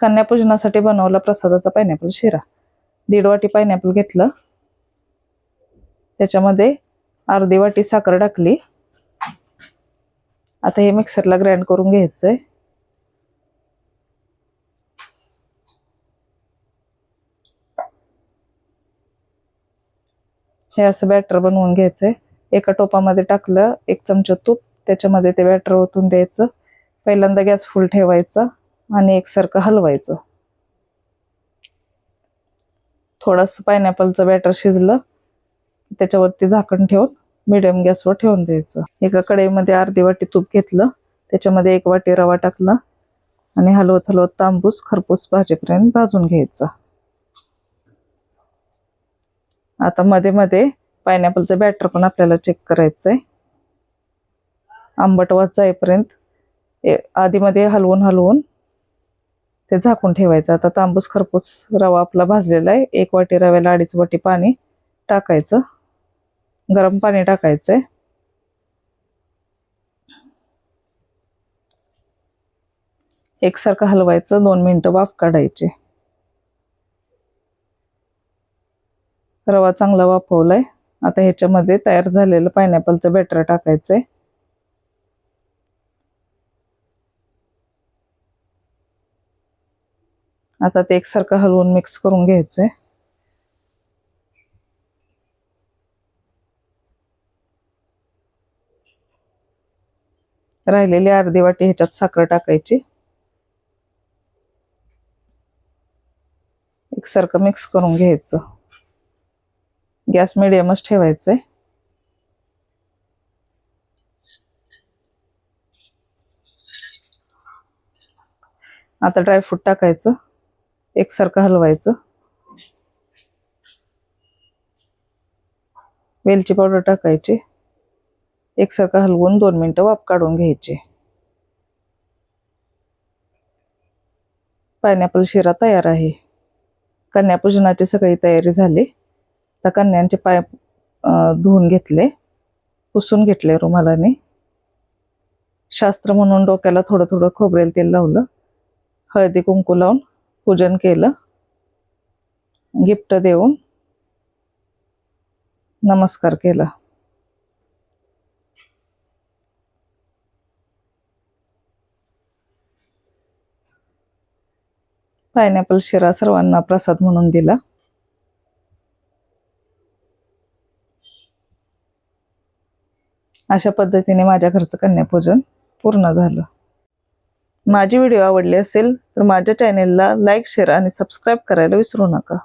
कन्यापूजनासाठी बनवला प्रसादाचा पायनॅपल शिरा. दीड वाटी पायनॅपल घेतलं. त्याच्यामध्ये अर्धी वाटी साखर टाकली. आता हे मिक्सरला ग्राइंड करून घ्यायचंय. हे असं बॅटर बनवून घ्यायचंय. एका टोपामध्ये टाकलं एक चमचा तूप. त्याच्यामध्ये ते बॅटर ओतून द्यायचं. पहिल्यांदा गॅस फुल ठेवायचा. आणि एकसारखं हलवायचं. थोडंसं पायनॅपलचं बॅटर शिजलं त्याच्यावरती झाकण ठेवून मिडियम गॅसवर ठेवून द्यायचं. एका कढईमध्ये अर्धी वाटी तूप घेतलं त्याच्यामध्ये एक वाटी रवा टाकला आणि हलवत हलवत तांबूस खरपूस भाजीपर्यंत भाजून घ्यायचा. आता मध्ये मध्ये पायनॅपलचं बॅटर पण आपल्याला चेक करायचंय. आंबट वाच जाईपर्यंत आधीमध्ये हलवून हलवून ते झाकून ठेवायचं. आता तांबूस खरपूस रवा आपला भाजलेला आहे. एक वाटी रव्याला अडीच वाटी पाणी टाकायचं. गरम पाणी टाकायचंय. एकसारखं हलवायचं. दोन मिनटं वाफ काढायची. रवा चांगला वाफवलाय. आता ह्याच्यामध्ये तयार झालेलं पायनॅपलचं बॅटर टाकायचंय. आता ते एकसारखं हलवून मिक्स करून घ्यायचंय. राहिलेली अर्धी वाटी ह्याच्यात साखर टाकायची. एकसारखं मिक्स करून घ्यायचं. गॅस मिडियमच ठेवायचंय. आता ड्रायफ्रूट टाकायचं. एकसारखं हलवायचं. वेलची पावडर टाकायची. एकसारखं हलवून दोन मिनिटं वाफ काढून घ्यायचे. पायनॅपल शिरा तयार आहे. कन्यापूजनाची सगळी तयारी झाली. तर कन्यांचे पाय धुवून घेतले. पुसून घेतले रुमालाने. शास्त्र म्हणून डोक्याला थोडं थोडं खोबरेल तेल लावलं. हळदी कुंकू लावून पूजन केलं. गिफ्ट देऊन नमस्कार केला. पायनॅपल शिरा सर्वांना प्रसाद म्हणून दिला. अशा पद्धतीने माझ्या घरचं कन्यापूजन पूर्ण झालं. माझी व्हिडिओ आवडली असेल तर माझ्या चॅनेलला लाईक शेअर आणि सबस्क्राईब करायला विसरू नका.